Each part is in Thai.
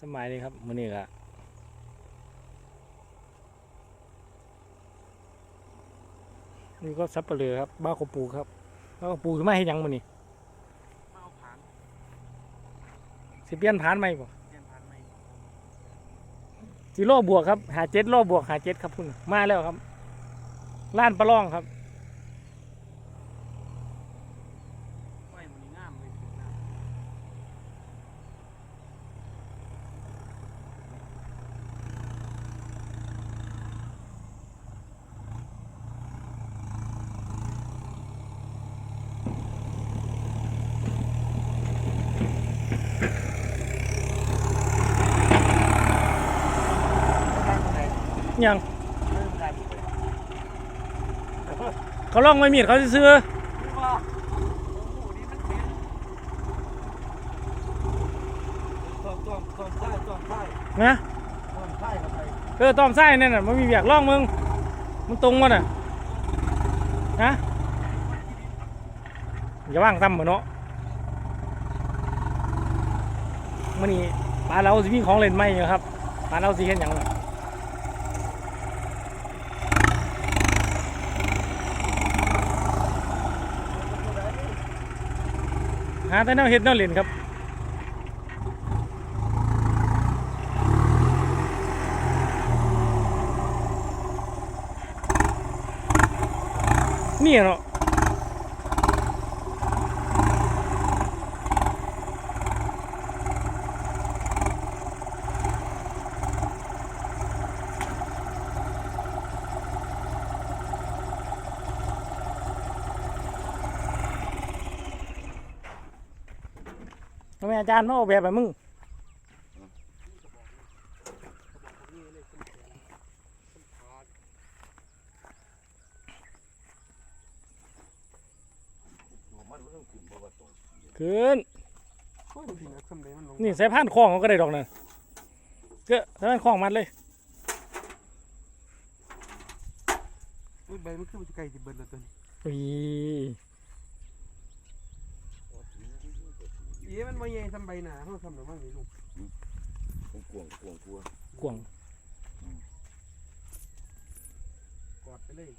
สมัยนี้ครับมื้อนี้ก็นี่ก็ซับเปลือครับ บ้าวกบปูครับ บ้าวกบปูขึ้นมาเฮ็ดหยังมื้อนี้มาเอาผ่านสิเปลี่ยนผ่านใหม่บ่เปลี่ยนผ่านใหม่สิโลบวกครับหาเจ็ดโลบวกหาเจ็ดครับคุณมาแล้วครับล้านประลองครับ ไฟมันนี่งามเลยถึงน้ ยังำเริ่มได้ดีเลยเขาลองไม่มีดเขาซื้อรู้ป่ะโอ้โหนี่มันเป็นต้มต้มต้มไส้ต้มไส้ๆนะต้มไส้เข้าไปเออตอมไส้เนี่ยน่ะมันมีเบียกล่องมึง มันตรงมันอะนะอย่าว่างซ้ำเหมือนเนาะมันนี่ปลาเราสิมีของเล่นไหมอยู่ครับปลาเราสิเห็นอย่างไร หาแต่แนวเห็ดแนวเล่นครับนี่เนาะ ทำไมอาจารย์มาออกแบบแบบมึงมันเริ่มขึ้นบ่ว่าตรงขึ้นโอ้ยถึงนักสำเร็จมันลงนี่ใส่ผ่านคล้องเขาก็ได้ดอกนะก็ใส่ผ่านคล้องมัดเลยอุ้ยใบมันขึ้นมาไกลที่เบิร์ดแล้วตัวนี้ อี เอ๊ะมันมาใหญ่ทำใบหนาเขาทำหรือมั่งนี่ลูกกวงกวงกลัวกวางกอดไปเลย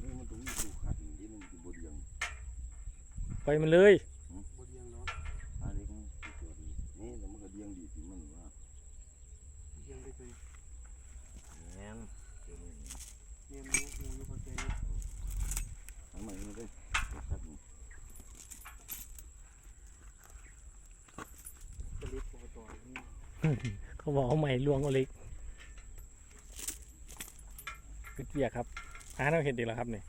นี่มันตรงนี้ดูขัดนี่มันอยู่บนยังไปมันเลยบดเดียงเนาะ อันนี้มันตัวดีนี่แล้วมันก็เดียงดีสิมันว่า เดียงไปเลย แม่นเดี๋ยวนี้ เนี่ยมันรู้หูอยู่พอใจอยู่ ทำไมมันได้ขัดนี่ กระลิบตัวต่อนี่ เขาบอกเอาใหม่ลวงเอาเล็กปิดเบียกครับอ่าเราเห็นดีแล้วครับนี่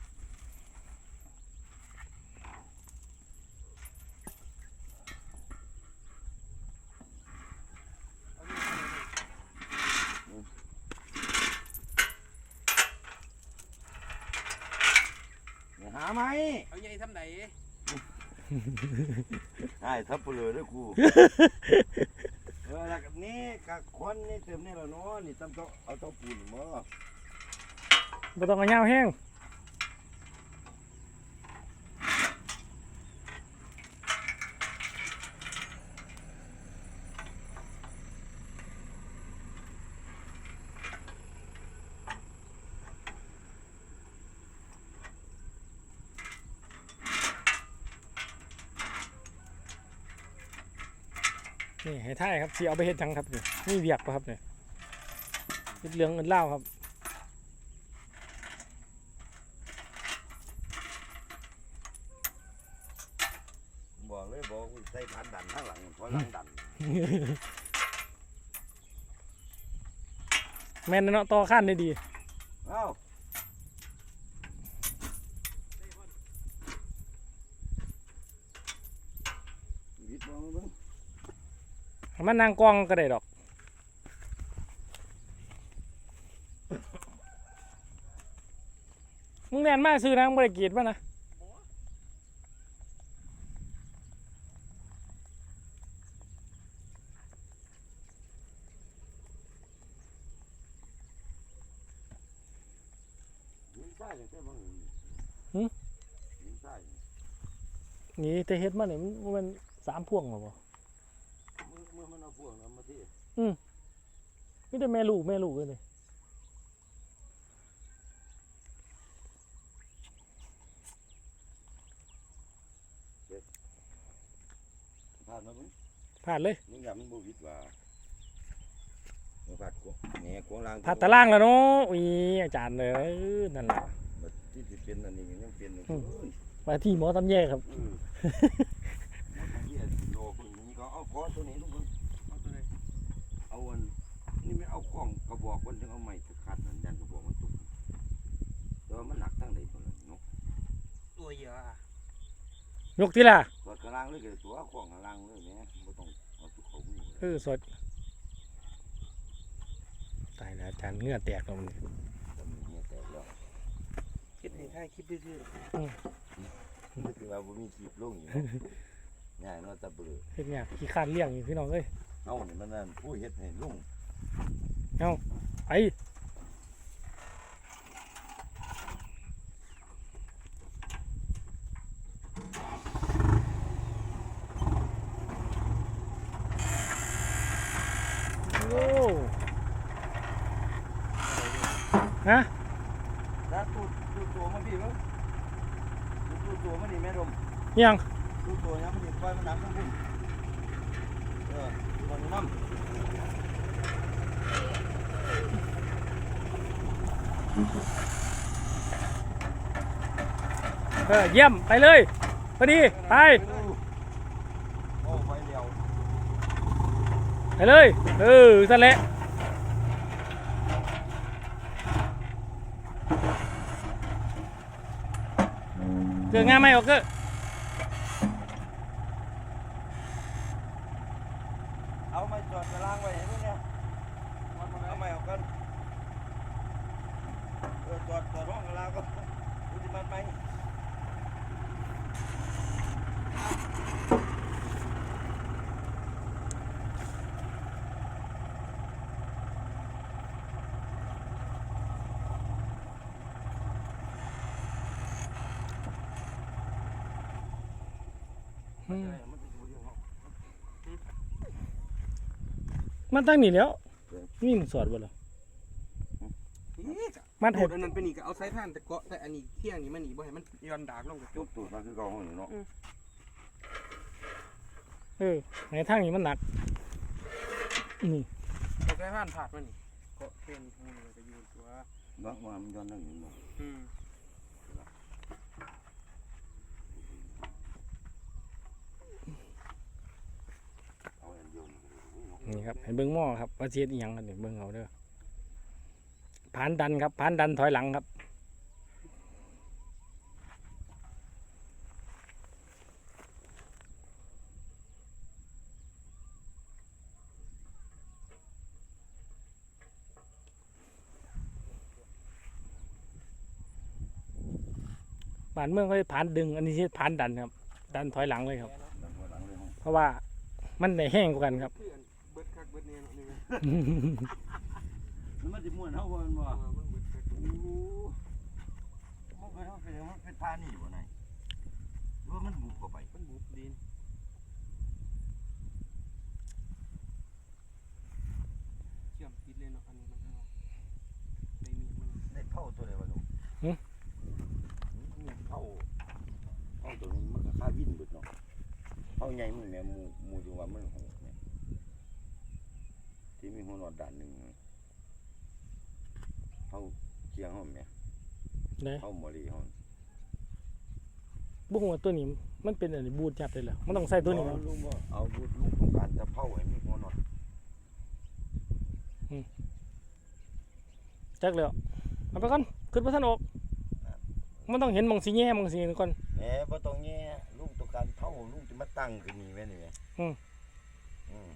หาไหมเอาใหญ่ทำไหนไอ้ทับเปลือยด้วยกูเออแล้วก็นี่กับควันนี่เต็มนี่แล้วเนาะนี่ต้องต้องเอาต้องปูนมาไม่ต้องเอาเงาแห้ง นี่ให้ท่ายครับที่เอาไปเฮ็ดจังครับนี่นี่เบียกปะครับเนี่ยเฮ็ดเหลืองเงินเล่าวครับบอกเลยบอกใส่ผ่านดันข้างหลังเพราะหลังดันแม่นเนาะต่อขั้นได้ดี เอ้าวิดมองมึง มันนางกองก็ได้ดอก มึงแนนมาซื้อนางบริกีดป่ะนะยิงใต้ยังใช่บ้างยิงใต้นี่แต่เฮ็ดมาเนี่ยมันมันสามพวงหรอบ่เมื่อ เมื่อมันเอาพวกนั้นมาที่นี่แต่แม่ลูกแม่ลูกเลยผ่านมามึงผ่านเลยมึงอย่ามันบ่วิดว่ามึงผ่านกวงแหน่กวงล่างผ่านตารางแล้วเนาะอีอาจารย์เลยเออนั่นแหละบัดที่สิเป็นอันนี้ยังเป็นอยู่อืมเอ้ยมาที่หมอตำแย่ครับเออมันเหี้ยโลคนนี้ก็เอาก้อตัวนี้ทุกคน เอาตัวไหน เอาอันนี่ไม่เอาของกระบอกคนถึงเอาไม้ตะขัดนั่นยันกระบอกมันตุกแต่ว่ามันหนักทั้งใดตัวนั้นเนาะตัวเยอะอะยกที่ล่ะตัวกระล่างเลยก็ได้ตัวของกระล่างเลยแหม่บ่ต้องเอาทุกเขามือเออสดตายแล้วอาจารย์เหงื่อแตกแล้วมันแต่มันเหี้ยแตกแล้วคิดให้ถ่ายคลิปดื้อนี่คือว่าบ่มีคลิปลงอยู่เนาะ ง่ายเนาะตะเบือ เฮ็ดเนี่ยากขี้คร้านเลี้ยงอยู่พี่น้องเอ้ย เฮานี่มันนั่นผู้เฮ็ดให้ลุงไปโอ้ฮะถ้าตูดตูดตัวมันพี่มั้งตูดตัวมันนี่แม่ดมยังตูดตัวยังมันนี่ปล่อยมันหนักทั้งพุ่นเอ อมันน้ำเออเยี่ยมไปเลยพอดีไป โอ้ไปเดียวไปเลย เออสั่นแหละเกิดงานไหมโอเกอร์ เอาไม้จอดกระล่างไว้เห็นไหมเนี่ยเอาไม้ออกกันเออจอดจอดห้องกระล่างก็ดูที่มันไป อื มมันจะอยู่ที่ห้องมันตั้งนี่แล้วนี่มันสอดบ่เหรอๆนี่จ้ะมันโดเห็ดดอันนั้นเป็นอีกก็เอาสายท่านแต่เกาะแต่อันนี้เที่ยงนี่มันหนีบ่ให้มันย้อนดากลงกับจจุบตูดมันคือเก่าห้องนี่เนาะเออในทางนี้มันหนักนี่เอาสายท่านผาดมันนี่เกาะเป็นหูนี่ก็อยู่ตัวเนาะว่ามันย้อนนั่งอยู่เนาะ อืม เอาอันเดียวนี่ก็ได้เนาะ นี่ครับ ให้เบิ้งหม้อครับว่าเสียดอีหยังกันนี่เบิ้งเอาเด้อผ่านดันครับผ่านดันถอยหลังครับบ้านเมืองเขาจะผ่านดึงอันนี้ที่ผ่านดันครับ ดันถอยหลังเลยครับ เพราะว่ามันได้แห้งกว่ากันครับ เนี่ยเนาะนี่แม่มันสิม่วนเฮาบ่แม่นบ่เออมันเบิดคักเบิดโอ้มันเป็นมันเป็นมันเป็นท่านี่บ่ไหนหรือว่ามันบุกเข้าไปมันบุบดินเชื่อมติดเลยเนาะอันนี้มันเอาได้มีดมันได้เผาตัวใดวะลูกหึ เผาเผาตัวนี้มันก็ค่าวินเบิดเนาะเผาใหญ่มึงแม่หมู่หมู่จังว่ามันโหดแม่ที่มีหั วหนอดด้านหนึงเผาเคียงเฮาแม่ได้เผาหมอลีเฮาบุ้งว่าตัวนี้มันเป็นอะไรบูดจับเลยเหรอมันต้องใส่ตัวนี้มั้งลุงบ่เอาลูกลูกของการจะเผาให้มีหัวหนอดจักแล้วเอาไปก่อนขึ้นไปท่านออกมันต้องเห็นหมองสีแง่หมองสีนี่ก่อนแหมบ่ต้องแย่ลูกต้องการเผาลูกจะมาตั้งขึ้นนี่แม่นี่แม่อืมอืม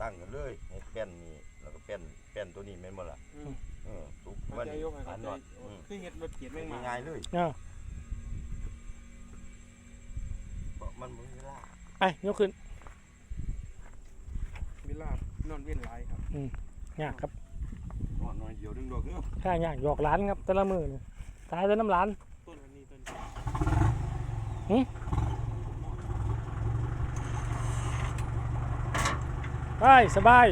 ตั้งกันเลยให้แป้นนี่แล้วก็แป้นแป้นตัวนี้แม่นบ่ล่ะอืมเออทุกเข้าวันใจนี้ยกให้อัเข้านใจนอดอืมคือเฮ็ดรถเกียรแม่งมาง่ายๆเลยอ้าวเพราะมันบ่มีเวลาไปยกขึ้นเวลานอนเว้นหลายครับยากครับนอนน้อยเดียวดึงดอกเด้อถ้ายากหยอกหล้านครับแต่ละมือนี่ตายแต่น้ำหล้าน ต้นอันนี้ต้นหึ ไปสบาย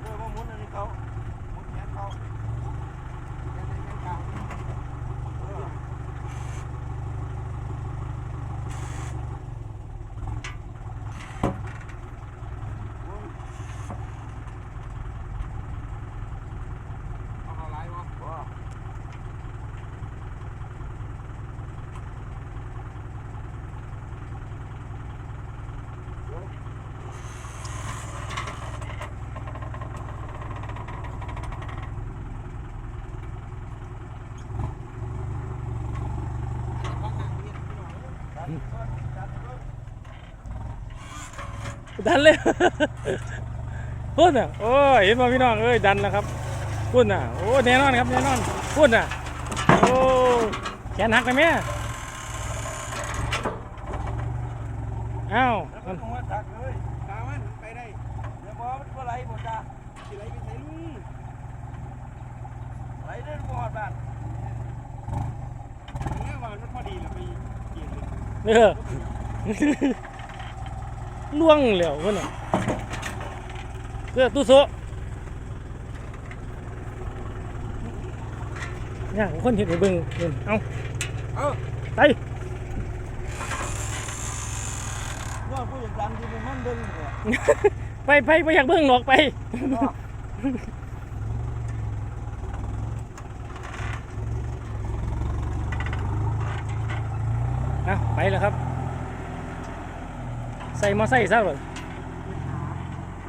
เออว่าหมุนอันนี้เขาหมุนแขนเขาแขนในแขนกลางเออ เอาเขาไล่บ่ ว่า ดันเลยพุ่นอะโอ้ยเห็นมาพี่น้องเอ้ยดันแล้วครับพุ่นอะโอ้แน่นอนครับแน่นอนพุ่นอะโอ้แขนหักเลยแม่อ้าวแล้วมันหัวตักเลยตามันไปได้เดี๋ยวบอกมันว่าไหลบ่จ้าสิไหลไปไสลุงไหลเดินบ่ฮอดบ้านเมื่อวานมันพอดีแล้วไปเกี่ยงเลยเออ ล่วงแล้วพุ่นอะเสื้อตู้โซะเนี่ยคนเห็นไอ้เบิ่งเบิ่งเอ้าเอ้าไปว่าผู้อยากดันที่มันเบิ่งเนี่ยไปไปไปอยากเบิ่งหรอกไปเอาไปแล้วครับใส่มอไซค์ซะเลย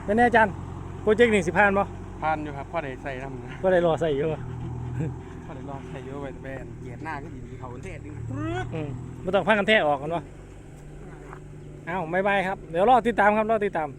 เป็นไงอาจารย์โปรเจกต์หนึ่งสิผ่านบ่ผ่านอยู่ครับพ่อได้ใส่น้ำนะก็ได้รอใส่อยู่บ่พ่อได้ลองใส่เยอะไปแต่แบนเหยียดหน้าก็ดีๆเขาเทศดึงอืมไม่ต้องพากันแท้ออกกันวะเอาบายบายครับ เดี๋ยวรอติดตามครับรอติดตาม